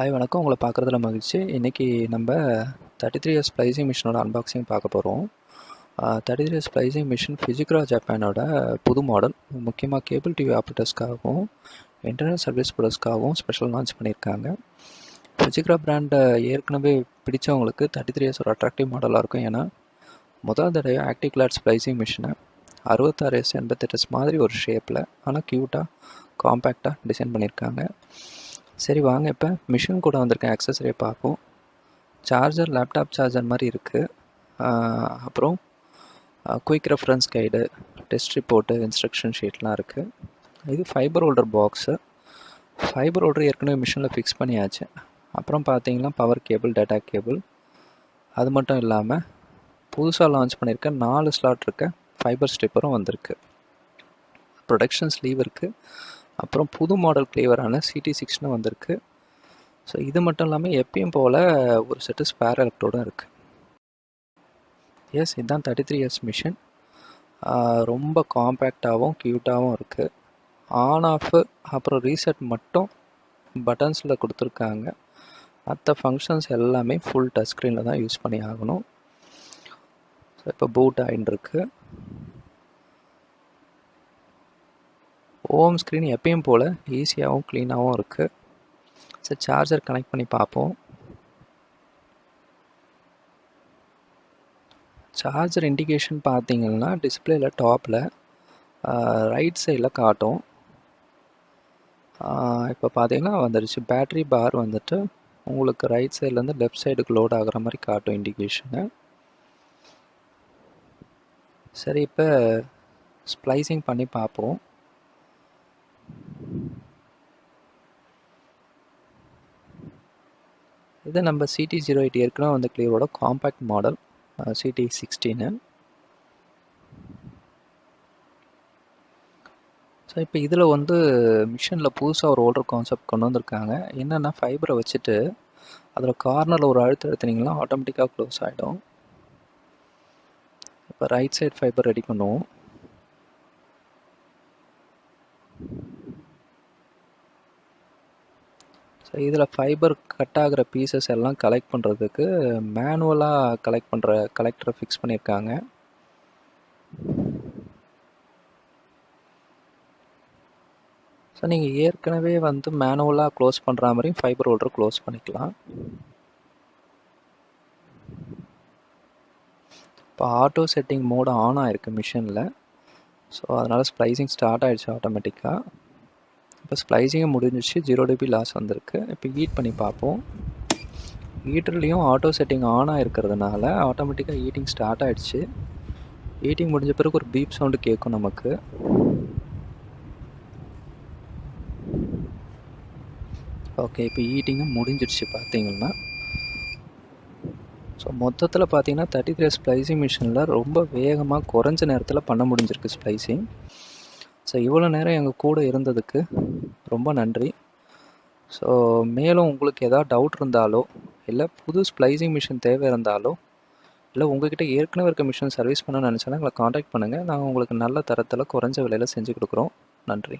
Hi வணக்கம். உங்களை பார்க்குறதுல மகிழ்ச்சி. இன்றைக்கி நம்ம தேர்ட்டி த்ரீ இயர்ஸ் ஸ்ப்ளைசிங் மிஷினோட அன்பாக்சிங் பார்க்க போகிறோம் thirty three years splicing machine ஃபிசிக்ரா ஜப்பானோட புது மாடல் முக்கியமாக கேபிள் டிவி ஆப்ரேட்டர்ஸ்க்காகவும் இன்டர்நெட் சர்வீஸ் ப்ரொடக்ட்ஸ்க்காகவும் ஸ்பெஷல் லான்ச் பண்ணியிருக்காங்க. ஃபிசிக்ரா பிராண்டை ஏற்கனவே பிடிச்சவங்களுக்கு தேர்ட்டி த்ரீ இயர்ஸ் ஒரு அட்ராக்டிவ் மாடலாக இருக்கும். ஏன்னா முதல் தடவை ஆக்டிவ் கிளாட் ஸ்ப்ளைசிங் மிஷினை அறுபத்தாறு எஸ் எண்பத்தெட்டு மாதிரி ஒரு ஷேப்பில் ஆனால் க்யூட்டாக காம்பேக்டாக டிசைன் பண்ணியிருக்காங்க. சரி வாங்க. இப்போ மிஷின் கூட வந்திருக்க ஆக்சசரியை பார்ப்போம். சார்ஜர் லேப்டாப் சார்ஜர் மாதிரி இருக்குது அப்புறம் quick reference guide test report instruction ஷீட்லாம் இருக்குது இது fibre holder box fibre holder ஏற்கனவே மிஷினில் ஃபிக்ஸ் பண்ணியாச்சு. அப்புறம் பார்த்தீங்கன்னா பவர் கேபிள் டேட்டா கேபிள் அது மட்டும் இல்லாமல் புதுசாக லான்ச் பண்ணியிருக்க நாலு ஸ்லாட் இருக்க ஃபைபர் ஸ்டிப்பரும் வந்திருக்கு. ப்ரொடக்ஷன் ஸ்லீவ் இருக்குது அப்புறம் புது மாடல் ஃப்ளேவரான சிடி சிக்ஸ்னு வந்திருக்கு. ஸோ இது மட்டும் இல்லாமல் எப்பயும் போல் ஒரு செட்டு ஸ்பேர் எலக்ட்ரோடும் இருக்குது எஸ் இதுதான் தேர்ட்டி த்ரீ இயர்ஸ் மிஷின் ரொம்ப காம்பேக்டாகவும் க்யூட்டாகவும் இருக்குது ஆன் ஆஃபு அப்புறம் ரீசெட் மட்டும் பட்டன்ஸில் கொடுத்துருக்காங்க. மற்ற ஃபங்க்ஷன்ஸ் எல்லாமே ஃபுல் டச் ஸ்க்ரீனில் தான் யூஸ் பண்ணி ஆகணும். ஸோ இப்போ பூட் ஆகின்னு இருக்குது ஓம் ஸ்க்ரீன் எப்பயும் போல் ஈஸியாகவும் க்ளீனாகவும் இருக்குது சரி சார்ஜர் கனெக்ட் பண்ணி பார்ப்போம். சார்ஜர் இண்டிகேஷன் பார்த்தீங்கன்னா டிஸ்பிளேயில் டாப்பில் ரைட் சைடில் காட்டும். இப்போ பார்த்தீங்கன்னா வந்துடுச்சு பேட்ரி பார் வந்துட்டு உங்களுக்கு ரைட் சைட்லேருந்து லெஃப்ட் சைடுக்கு லோட் ஆகிற மாதிரி காட்டும் இண்டிகேஷனு சரி இப்போ ஸ்ப்ளைசிங் பண்ணி பார்ப்போம். இது நம்ம சிடி ஜீரோ எயிட் ஏற்கனவே வந்து கிளியரோட காம்பேக்ட் மாடல் சிடி சிக்ஸ்டீனு ஸோ இப்போ இதில் வந்து மிஷினில் புதுசாக ஒரு ஓல்டர் கான்செப்ட் கொண்டு வந்திருக்காங்க. என்னென்னா ஃபைபரை வச்சுட்டு அதில் கார்னரில் ஒரு அழுத்த எடுத்துனீங்கன்னா ஆட்டோமேட்டிக்காக க்ளோஸ் ஆகிடும் இப்போ ரைட் சைட் ஃபைபர் ரெடி பண்ணுவோம். ஸோ இதில் ஃபைபர் கட் ஆகிற பீசஸ் எல்லாம் கலெக்ட் பண்ணுறதுக்கு மேனுவலாக கலெக்ட் பண்ணுற கலெக்டரை ஃபிக்ஸ் பண்ணியிருக்காங்க ஸோ நீங்கள் ஏற்கனவே வந்து மேனுவலாக க்ளோஸ் பண்ணுற மாதிரி ஃபைபர் ஹோல்டர் க்ளோஸ் பண்ணிக்கலாம். இப்போ ஆட்டோ செட்டிங் மோடு ஆன் ஆகிருக்கு மிஷினில் ஸோ அதனால் ஸ்ப்ளைசிங் ஸ்டார்ட் ஆகிடுச்சு ஆட்டோமேட்டிக்காக இப்போ ஸ்ப்ளைசிங்கும் முடிஞ்சிச்சு. ஜீரோ டிபி லாஸ் வந்திருக்கு. இப்போ ஹீட் பண்ணி பார்ப்போம். ஹீட்டர்லேயும் ஆட்டோ செட்டிங் ஆன் ஆகிருக்கிறதுனால ஆட்டோமேட்டிக்காக ஹீட்டிங் ஸ்டார்ட் ஆகிடுச்சு ஹீட்டிங் முடிஞ்ச பிறகு ஒரு பீப் சவுண்டு கேட்கும் நமக்கு. ஓகே இப்போ ஹீட்டிங்கும் முடிஞ்சிடுச்சு பார்த்தீங்கன்னா. ஸோ மொத்தத்தில் பார்த்தீங்கன்னா தேர்ட்டி த்ரீ ஸ்ப்ளைசிங் மிஷினில் ரொம்ப வேகமாக குறைஞ்ச நேரத்தில் பண்ண முடிஞ்சிருக்கு ஸ்ப்ளைசிங் ஸோ இவ்வளோ நேரம் எங்கள் கூட இருந்ததுக்கு ரொம்ப நன்றி. ஸோ மேலும் உங்களுக்கு எதாவது டவுட் இருந்தாலோ இல்லை புது ஸ்ப்ளைசிங் மிஷின் தேவை இருந்தாலோ இல்லை உங்ககிட்ட ஏற்கனவே இருக்க மிஷின் சர்வீஸ் பண்ண நினச்சேன்னா எங்களை காண்டாக்ட் பண்ணுங்கள் நாங்கள் உங்களுக்கு நல்ல தரத்தில் குறைஞ்ச விலையில் செஞ்சு கொடுக்குறோம். நன்றி.